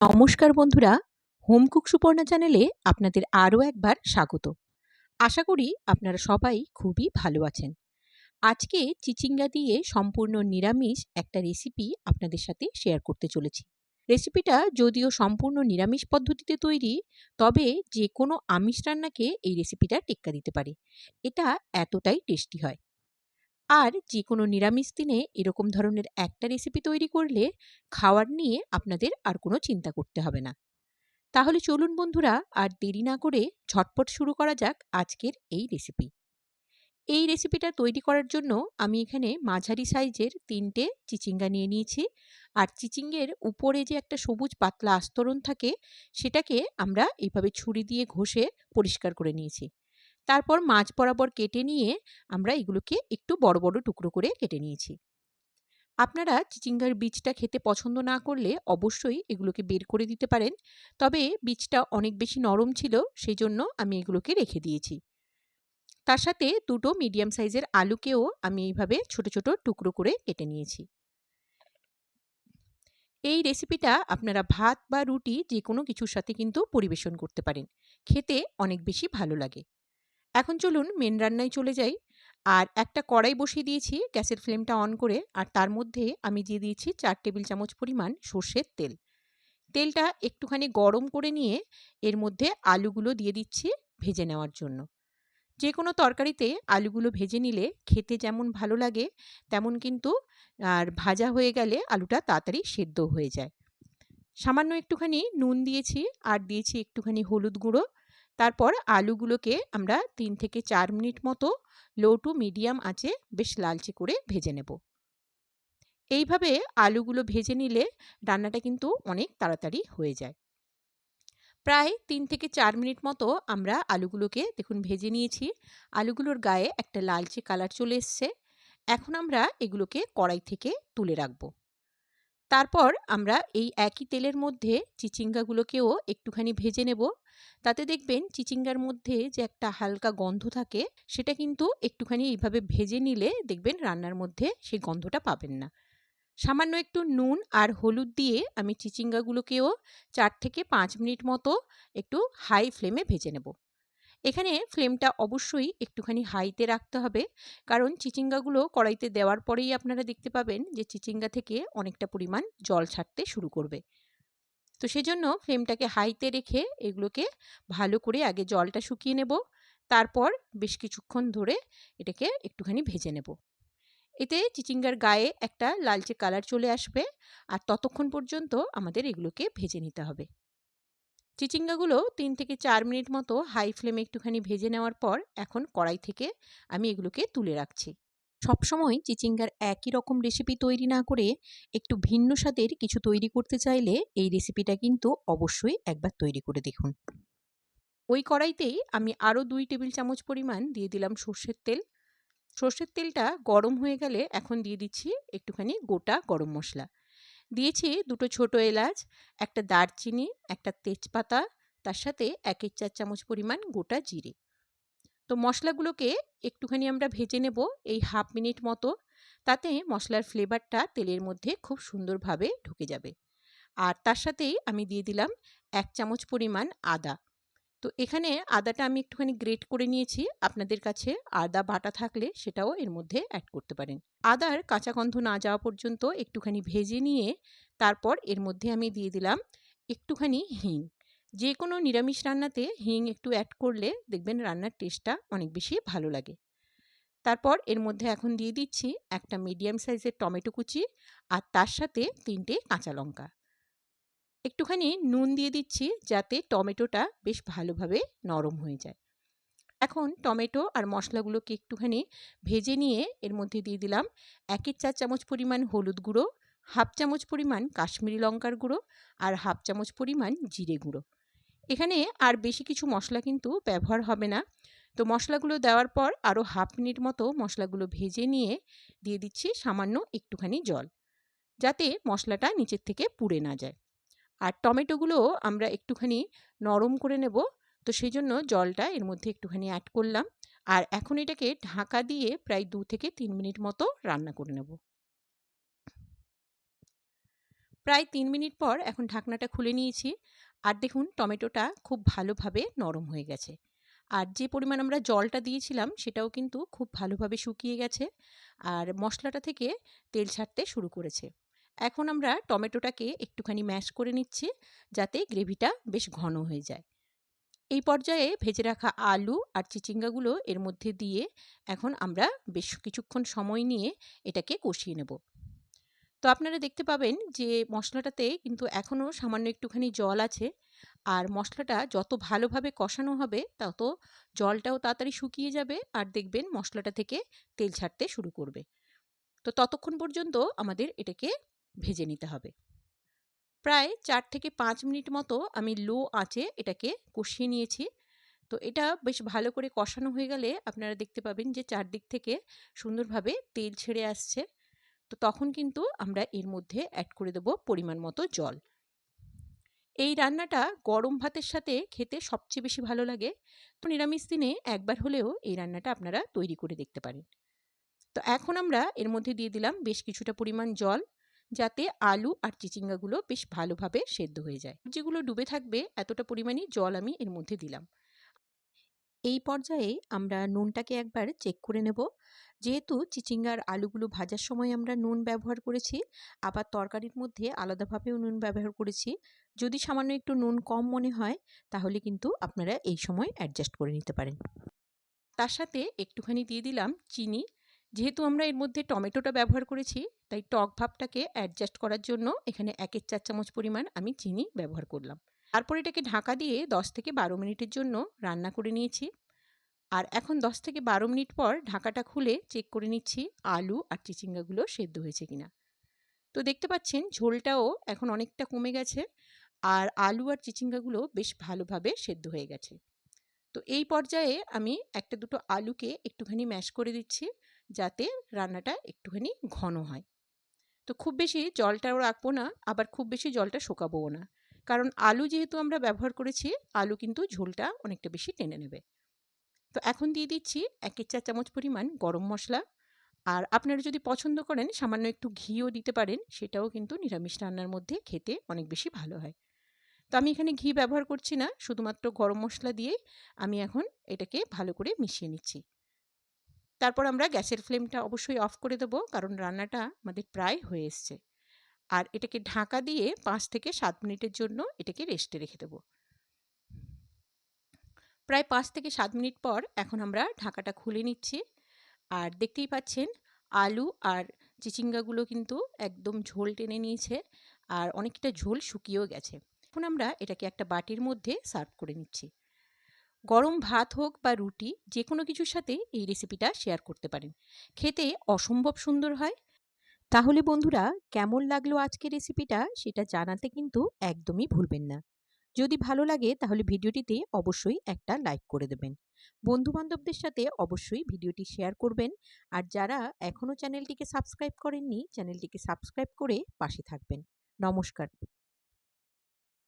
নমস্কার বন্ধুরা হোমকুক সুপর্ণা চ্যানেলে আপনাদের আরও একবার স্বাগত। আশা করি আপনারা সবাই খুবই ভালো আছেন। আজকে চিচিঙ্গা দিয়ে সম্পূর্ণ নিরামিষ একটা রেসিপি আপনাদের সাথে শেয়ার করতে চলেছি। রেসিপিটা যদিও সম্পূর্ণ নিরামিষ পদ্ধতিতে তৈরি, তবে যে কোনো আমিষ রান্নাকে এই রেসিপিটা টেক্কা দিতে পারে। এটা এতটাই টেস্টি হয়। আর যে কোনো নিরামিষ দিনে এরকম ধরনের একটা রেসিপি তৈরি করলে খাওয়ার নিয়ে আপনাদের আর কোনো চিন্তা করতে হবে না। তাহলে চলুন বন্ধুরা, আর দেরি না করে ঝটপট শুরু করা যাক আজকের এই রেসিপি এই রেসিপিটা তৈরি করার জন্য আমি এখানে মাঝারি সাইজের তিনটে চিচিঙ্গা নিয়ে নিয়েছি। আর চিচিঙ্গের উপরে যে একটা সবুজ পাতলা আস্তরণ থাকে, সেটাকে আমরা এইভাবে ছুরি দিয়ে ঘষে পরিষ্কার করে নিয়েছি। তারপর মাছ বরাবর কেটে নিয়ে আমরা এগুলোকে একটু বড় বড় টুকরো করে কেটে নিয়েছি। আপনারা চিচিঙ্গার বীজটা খেতে পছন্দ না করলে অবশ্যই এগুলোকে বের করে দিতে পারেন। তবে বীজটা অনেক বেশি নরম ছিল সেই জন্য আমি এগুলোকে রেখে দিয়েছি। তার সাথে দুটো মিডিয়াম সাইজের আলুকেও আমি এইভাবে ছোট ছোট টুকরো করে কেটে নিয়েছি। এই রেসিপিটা আপনারা ভাত বা রুটি যে কোনো কিছুর সাথে কিন্তু পরিবেশন করতে পারেন। খেতে অনেক বেশি ভালো লাগে। এখন চলুন মেন রান্নায় চলে যাই। আর একটা কড়াই বসিয়ে দিয়েছি, গ্যাসের ফ্লেমটা অন করে, আর তার মধ্যে আমি দিয়ে দিয়েছি চার টেবিল চামচ পরিমাণ সর্ষের তেল। তেলটা একটুখানি গরম করে নিয়ে, এর মধ্যে আলুগুলো দিয়ে দিচ্ছি ভেজে নেওয়ার জন্য। যে কোনো তরকারিতে আলুগুলো ভেজে নিলে খেতে যেমন ভালো লাগে, তেমন কিন্তু, আর ভাজা হয়ে গেলে আলুটা তাড়াতাড়ি সেদ্ধ হয়ে যায়। সামান্য একটুখানি নুন দিয়েছি, আর দিয়েছি একটুখানি হলুদ গুঁড়ো তারপর আলুগুলোকে আমরা তিন থেকে চার মিনিট মতো লো টু মিডিয়াম আঁচে বেশ লালচে করে ভেজে নেব। এইভাবে আলুগুলো ভেজে নিলে রান্নাটা কিন্তু অনেক তাড়াতাড়ি হয়ে যায়। প্রায় তিন থেকে চার মিনিট মতো আমরা আলুগুলোকে দেখুন ভেজে নিয়েছি। আলুগুলোর গায়ে একটা লালচে কালার চলে এসছে। এখন আমরা এগুলোকে কড়াই থেকে তুলে রাখব। তারপর আমরা এই একই তেলের মধ্যে চিচিঙ্গাগুলোকেও একটুখানি ভেজে নেব। তাতে দেখবেন চিচিঙ্গার মধ্যে যে একটা হালকা গন্ধ থাকে, সেটা কিন্তু একটুখানি এইভাবে ভেজে নিলে দেখবেন রান্নার মধ্যে সেই গন্ধটা পাবেন না। সামান্য একটু নুন আর হলুদ দিয়ে আমি চিচিঙ্গাগুলোকেও চার থেকে পাঁচ মিনিট মতো একটু হাই ফ্লেমে ভেজে নেব। এখানে ফ্লেমটা অবশ্যই একটুখানি হাইতে রাখতে হবে, কারণ চিচিঙ্গাগুলো কড়াইতে দেওয়ার পরেই আপনারা দেখতে পাবেন যে চিচিঙ্গা থেকে অনেকটা পরিমাণ জল ছাড়তে শুরু করবে। তো সেজন্য ফ্লেমটাকে হাইতে রেখে এগুলোকে ভালো করে আগে জলটা শুকিয়ে নেব। তারপর বেশ কিছুক্ষণ ধরে এটাকে একটুখানি ভেজে নেব। এতে চিচিঙ্গার গায়ে একটা লালচে কালার চলে আসবে আর ততক্ষণ পর্যন্ত আমাদের এগুলোকে ভেজে নিতে হবে। চিচিঙ্গাগুলো তিন থেকে চার মিনিট মতো হাই ফ্লেমে একটুখানি ভেজে নেওয়ার পর এখন কড়াই থেকে আমি এগুলোকে তুলে রাখছি। সবসময় চিচিঙ্গার একই রকম রেসিপি তৈরি না করে একটু ভিন্ন স্বাদের কিছু তৈরি করতে চাইলে এই রেসিপিটা কিন্তু অবশ্যই একবার তৈরি করে দেখুন। ওই কড়াইতেই আমি আরও দুই টেবিল চামচ পরিমাণ দিয়ে দিলাম সর্ষের তেল। সর্ষের তেলটা গরম হয়ে গেলে এখন দিয়ে দিচ্ছি একটুখানি গোটা গরম মশলা। দিয়েছি দুটো ছোট এলাচ, একটা দারচিনি, একটা তেজপাতা, তার সাথে এক এক চার চামচ পরিমাণ গোটা জিরে। তো মশলাগুলোকে একটুখানি আমরা ভেজে নেব এই হাফ মিনিট মতো। তাতে মশলার ফ্লেভারটা তেলের মধ্যে খুব সুন্দরভাবে ঢুকে যাবে। আর তার সাথেই আমি দিয়ে দিলাম এক চামচ পরিমাণ আদা। তো এখানে আদাটা আমি একটুখানি গ্রেট করে নিয়েছি। আপনাদের কাছে আদা বাটা থাকলে সেটাও এর মধ্যে অ্যাড করতে পারেন। আদার কাঁচা গন্ধ না যাওয়া পর্যন্ত একটুখানি ভেজে নিয়ে তারপর এর মধ্যে আমি দিয়ে দিলাম একটুখানি হিং। যে কোনো নিরামিষ রান্নাতে হিং একটু অ্যাড করলে দেখবেন রান্নার টেস্টটা অনেক বেশি ভালো লাগে। তারপর এর মধ্যে এখন দিয়ে দিচ্ছি একটা মিডিয়াম সাইজের টমেটো কুচি আর তার সাথে তিনটে কাঁচা লঙ্কা। একটুখানি নুন দিয়ে দিচ্ছি যাতে টমেটোটা বেশ ভালোভাবে নরম হয়ে যায়। এখন টমেটো আর মশলাগুলোকে একটুখানি ভেজে নিয়ে এর মধ্যে দিয়ে দিলাম একের চার চামচ পরিমাণ হলুদ গুঁড়ো হাফ চামচ পরিমাণ কাশ্মীরি লঙ্কার গুঁড়ো আর হাফ চামচ পরিমাণ জিরে গুঁড়ো। এখানে আর বেশি কিছু মশলা কিন্তু ব্যবহার হবে না। তো মশলাগুলো দেওয়ার পর আরও হাফ মিনিট মতো মশলাগুলো ভেজে নিয়ে দিয়ে দিচ্ছি সামান্য একটুখানি জল, যাতে মশলাটা নিচের থেকে পুড়ে না যায়। আর টমেটোগুলো আমরা একটুখানি নরম করে নেব, তো সেই জন্য জলটা এর মধ্যে একটুখানি অ্যাড করলাম। আর এখন এটাকে ঢাকা দিয়ে প্রায় দু থেকে তিন মিনিট মতো রান্না করে নেব। প্রায় তিন মিনিট পর এখন ঢাকনাটা খুলে নিয়েছি। আর দেখুন, টমেটোটা খুব ভালোভাবে নরম হয়ে গেছে। আর যে পরিমাণ আমরা জলটা দিয়েছিলাম, সেটাও কিন্তু খুব ভালোভাবে শুকিয়ে গেছে। আর মশলাটা থেকে তেল ছাড়তে শুরু করেছে। এখন আমরা টমেটোটাকে একটুখানি ম্যাশ করে নিচ্ছি, যাতে গ্রেভিটা বেশ ঘন হয়ে যায়। এই পর্যায়ে ভেজে রাখা আলু আর চিচিঙ্গাগুলো এর মধ্যে দিয়ে এখন আমরা বেশ কিছুক্ষণ সময় নিয়ে এটাকে কষিয়ে নেব। তো আপনারা দেখতে পাবেন যে, মশলাটাতে কিন্তু এখনও সামান্য একটুখানি জল আছে। আর মশলাটা যত ভালোভাবে কষানো হবে, তত জলটাও তাড়াতাড়ি শুকিয়ে যাবে। আর দেখবেন মশলাটা থেকে তেল ছাড়তে শুরু করবে। তো ততক্ষণ পর্যন্ত আমাদের এটাকে ভেজে নিতে হবে। প্রায় চার থেকে পাঁচ মিনিট মতো আমি লো আঁচে এটাকে কষিয়ে নিয়েছি। তো এটা বেশ ভালো করে কষানো হয়ে গেলে আপনারা দেখতে পাবেন যে, চারদিক থেকে সুন্দরভাবে তেল ছেড়ে আসছে। তো তখন কিন্তু আমরা এর মধ্যে অ্যাড করে দেব পরিমাণ মতো জল। এই রান্নাটা গরম ভাতের সাথে খেতে সবচেয়ে বেশি ভালো লাগে। তো নিরামিষ দিনে একবার হলেও এই রান্নাটা আপনারা তৈরি করে দেখতে পারেন। তো এখন আমরা এর মধ্যে দিয়ে দিলাম বেশ কিছুটা পরিমাণ জল, যাতে আলু আর চিচিঙ্গাগুলো বেশ ভালোভাবে সেদ্ধ হয়ে যায়। যেগুলো ডুবে থাকবে, এতটা পরিমাণই জল আমি এর মধ্যে দিলাম। এই পর্যায়ে আমরা নুনটাকে একবার চেক করে নেব। যেহেতু চিচিঙ্গার আলুগুলো ভাজার সময় আমরা নুন ব্যবহার করেছি, আবার তরকারির মধ্যে আলাদাভাবেও নুন ব্যবহার করেছি। যদি সামান্য একটু নুন কম মনে হয়, তাহলে কিন্তু আপনারা এই সময় অ্যাডজাস্ট করে নিতে পারেন। তার সাথে একটুখানি দিয়ে দিলাম চিনি। যেহেতু আমরা এর মধ্যে টমেটোটা ব্যবহার করেছি, তাই টক ভাবটাকে অ্যাডজাস্ট করার জন্য এখানে একের চার চামচ পরিমাণ আমি চিনি ব্যবহার করলাম। তারপর এটাকে ঢাকা দিয়ে দশ থেকে বারো মিনিটের জন্য রান্না করে নিয়েছি। আর এখন দশ থেকে বারো মিনিট পর ঢাকাটা খুলে চেক করে নিচ্ছি আলু আর চিচিঙ্গাগুলো সেদ্ধ হয়েছে কিনা। তো দেখতে পাচ্ছেন ঝোলটাও এখন অনেকটা কমে গেছে আর আলু আর চিচিঙ্গাগুলো বেশ ভালোভাবে সেদ্ধ হয়ে গেছে। তো এই পর্যায়ে আমি একটা দুটো আলুকে একটুখানি ম্যাশ করে দিচ্ছি যাতে রান্নাটা একটুখানি ঘন হয়। তো খুব বেশি জলটাও রাখব না, আবার খুব বেশি জলটা শোকাবোও না। কারণ আলু যেহেতু আমরা ব্যবহার করেছি, আলু কিন্তু ঝোলটা অনেকটা বেশি টেনে নেবে। তো এখন দিয়ে দিচ্ছি একের চার চামচ পরিমাণ গরম মশলা। আর আপনারা যদি পছন্দ করেন, সামান্য একটু ঘিও দিতে পারেন, সেটাও কিন্তু নিরামিষ রান্নার মধ্যে খেতে অনেক বেশি ভালো হয়। তো আমি এখানে ঘি ব্যবহার করছি না, শুধুমাত্র গরম মশলা দিয়ে আমি এখন এটাকে ভালো করে মিশিয়ে নিচ্ছি। তারপর আমরা গ্যাসের ফ্লেমটা অবশ্যই অফ করে দেবো, কারণ রান্নাটা আমাদের প্রায় হয়ে এসছে। আর এটাকে ঢাকা দিয়ে পাঁচ থেকে সাত মিনিটের জন্য এটাকে রেস্টে রেখে দেবো। প্রায় পাঁচ থেকে সাত মিনিট পর এখন আমরা ঢাকাটা খুলে নিচ্ছি। আর দেখতেই পাচ্ছেন, আলু আর চিচিঙ্গাগুলো কিন্তু একদম ঝোল টেনে নিয়েছে আর অনেকটা ঝোল শুকিয়েও গেছে। এখন আমরা এটাকে একটা বাটির মধ্যে সার্ভ করে নিচ্ছি। গরম ভাত হোক বা রুটি যে কোনো কিছুর সাথে এই রেসিপিটা শেয়ার করতে পারেন। খেতে অসম্ভব সুন্দর হয় তাহলে বন্ধুরা, কেমন লাগল আজকের রেসিপিটা সেটা জানাতে কিন্তু একদমই ভুলবেন না। যদি ভালো লাগে, তাহলে ভিডিওটিতে অবশ্যই একটা লাইক করে দেবেন। বন্ধুবান্ধবদের সাথে অবশ্যই ভিডিওটি শেয়ার করবেন। আর যারা এখনও চ্যানেলটিকে সাবস্ক্রাইব করেননি চ্যানেলটিকে সাবস্ক্রাইব করে পাশে থাকবেন। নমস্কার।